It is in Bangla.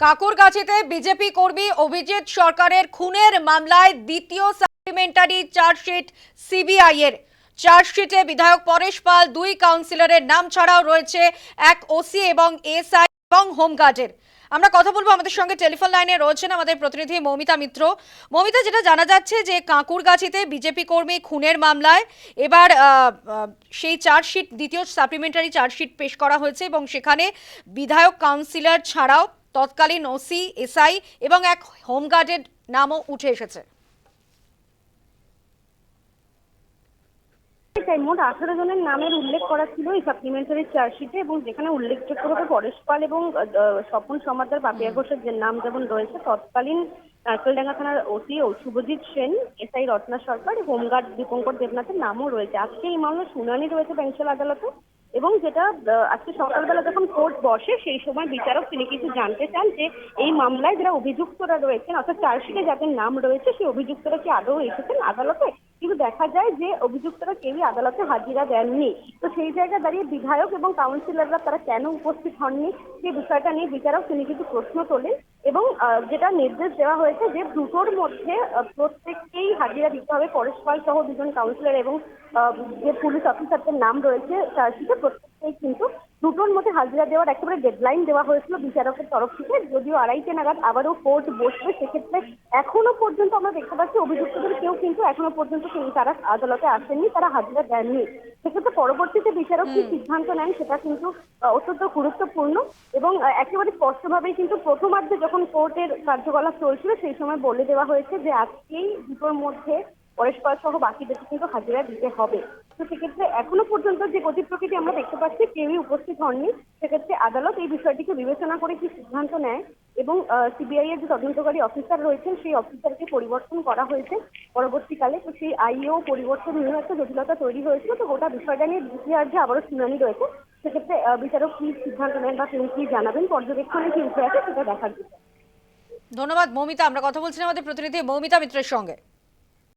কাকুরগাছিতে বিজেপি কর্মী অভিজিৎ সরকারের খুনের মামলায় দ্বিতীয় সাপ্লিমেন্টারি চার্জশিট সিবিআই এর চার্জশিটে বিধায়ক পরেশ পাল, দুই কাউন্সিলরের নাম ছাড়াও রয়েছে এক ওসি এবং এসআই এবং হোমগার্ডের। আমরা কথা বলব আমাদের সঙ্গে টেলিফোন লাইনে রয়েছেন আমাদের প্রতিনিধি মৌমিতা মিত্র। মৌমিতা, যেটা জানা যাচ্ছে যে কাঁকুরগাছিতে বিজেপি কর্মী খুনের মামলায় এবার সেই চার্জশিট, দ্বিতীয় সাপ্লিমেন্টারি চার্জশিট পেশ করা হয়েছে এবং সেখানে বিধায়ক, কাউন্সিলর ছাড়াও তৎকালীন ওসি, এসআই এবং এক হোমগার্ডের নামও উঠে এসেছে। তাই মোট আঠারো জনের নামের উল্লেখ করা ছিল এই সাপ্লিমেন্টারি চার্জশিটে এবং যেখানে উল্লেখযোগ্যভাবে পরেশ পাল এবং স্বপন সমাদার, পাপিয়া ঘোষের যে নাম যেমন রয়েছে, তৎকালীন নারকেলডাঙ্গা থানার ওসি ও Subhajit Sen, SI Ratna Sarkar home guard Dipankar দেবনাথের নামও রয়েছে। আজকে এই মামলার শুনানি রয়েছে ব্যাংশাল আদালতে। এবং যেটা আজকে সকালবেলা যখন কোর্ট বসে, সেই সময় বিচারক তিনি কিছু জানতে চান যে, এই মামলায় যারা অভিযুক্তরা রয়েছেন, অর্থাৎ চার্জশিটে যাদের নাম রয়েছে, সেই অভিযুক্তরা কি আদৌ এসেছেন আদালতে? কিন্তু দেখা যায় যে অভিযুক্তরা কেউই আদালতে হাজিরা দেননি। তো সেই জায়গায় দাঁড়িয়ে বিধায়ক এবং কাউন্সিলররা তারা কেন উপস্থিত হননি? সেই বিষয়টা নিয়ে বিচারক তিনি কিছু প্রশ্ন তোলেন এবং যেটা নির্দেশ দেওয়া হয়েছে যে দুটোর মধ্যে প্রত্যেককেই হাজিরা দিতে হবে। পরেশ পাল সহ দুজন কাউন্সিলর এবং যে পুলিশ অফিসারদের নাম রয়েছে, তার চার্জশিটে প্রত্যেককেই কিন্তু হাজিরা দেওয়ার একেবারে ডেডলাইন দেওয়া হয়েছিল বিচারকের তরফ থেকে। যদিও আড়াইটে নাগাদ আবারও কোর্ট বসবে সেক্ষেত্রে এখনও পর্যন্ত আমরা দেখতে পাচ্ছি অভিযুক্তদের কেউ কিন্তু এখনও পর্যন্ত তারা আদালতে আসেননি তারা হাজিরা দেননি। সেক্ষেত্রে পরবর্তীতে বিচারক কি সিদ্ধান্ত নেন সেটা কিন্তু অত্যন্ত গুরুত্বপূর্ণ এবং একেবারে স্পষ্টভাবেই কিন্তু প্রথমার্ধে যখন কোর্টের কার্যকলাপ চলছিল সেই সময় বলে দেওয়া হয়েছে যে আজকেই দুটোর মধ্যে পরেশ পাল সহ বাকিদেরকে কিন্তু হাজিরা দিতে হবে। তো সেক্ষেত্রে এখনও পর্যন্ত যে গতি প্রকৃতি আমরা দেখতে পাচ্ছি, কেউই উপস্থিত হননি। সেক্ষেত্রে আদালত এই বিষয়টিকে বিবেচনা করে কি সিদ্ধান্ত নেয় এবং সিবিআই এর যে তদন্তকারী অফিসার রয়েছেন, সেই অফিসারকে পরিবর্তন করা হয়েছে পরবর্তীকালে। তো সেই আইও পরিবর্তন নিয়েও একটা জটিলতা তৈরি হয়েছিল। তো গোটা বিষয়টা নিয়ে দ্বিতীয়ার্ধে আবারও শুনানি রয়েছে, সেক্ষেত্রে বিচারক কি সিদ্ধান্ত নেন বা তিনি কি জানাবেন? পর্যবেক্ষণে কি উঠে আছে সেটা দেখার বিষয়। ধন্যবাদ, মৌমিতা। আমরা কথা বলছিলাম আমাদের প্রতিনিধি মৌমিতা মিত্রের সঙ্গে।